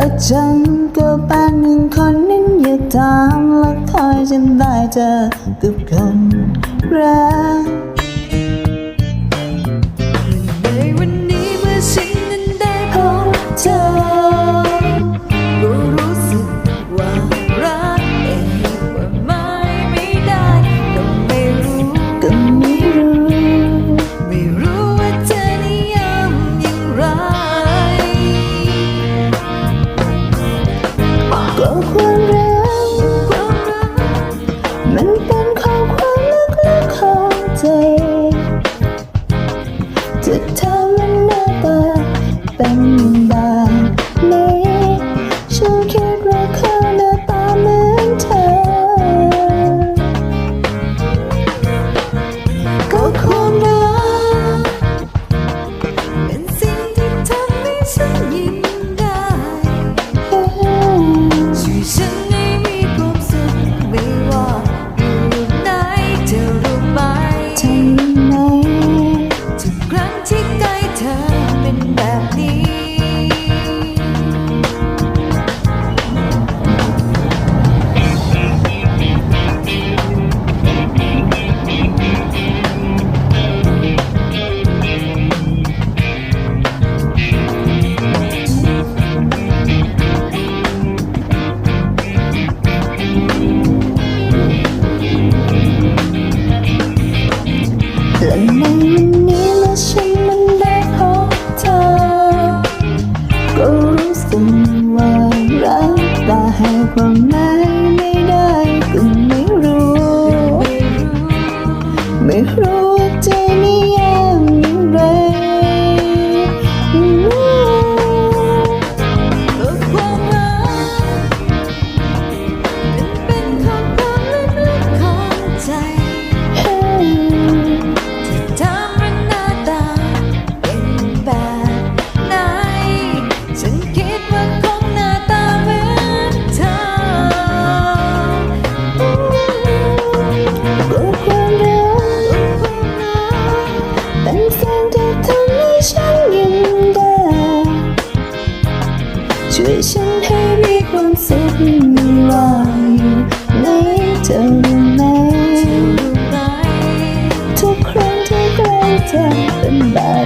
และฉันก็เป็นหนึ่งคนนั้นอยากตามและคอยจนได้เจอกับคนรัก the time และในวันนี้เมื่อฉันมันได้พบเธอ ก็รู้สึกว่ารักแต่ให้ความมา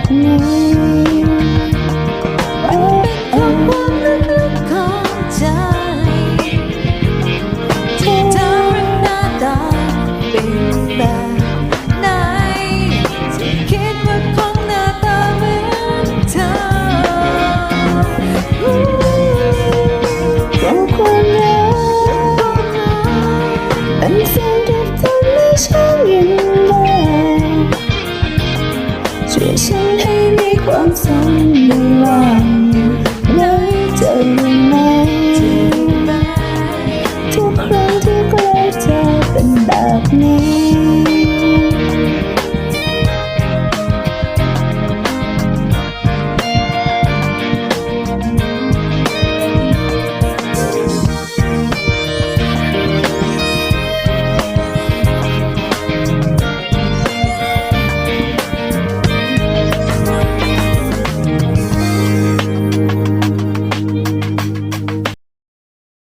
แบบนี้เป็นราความลึกๆของใจที่ทำให้หน้าตาเป็นแบบ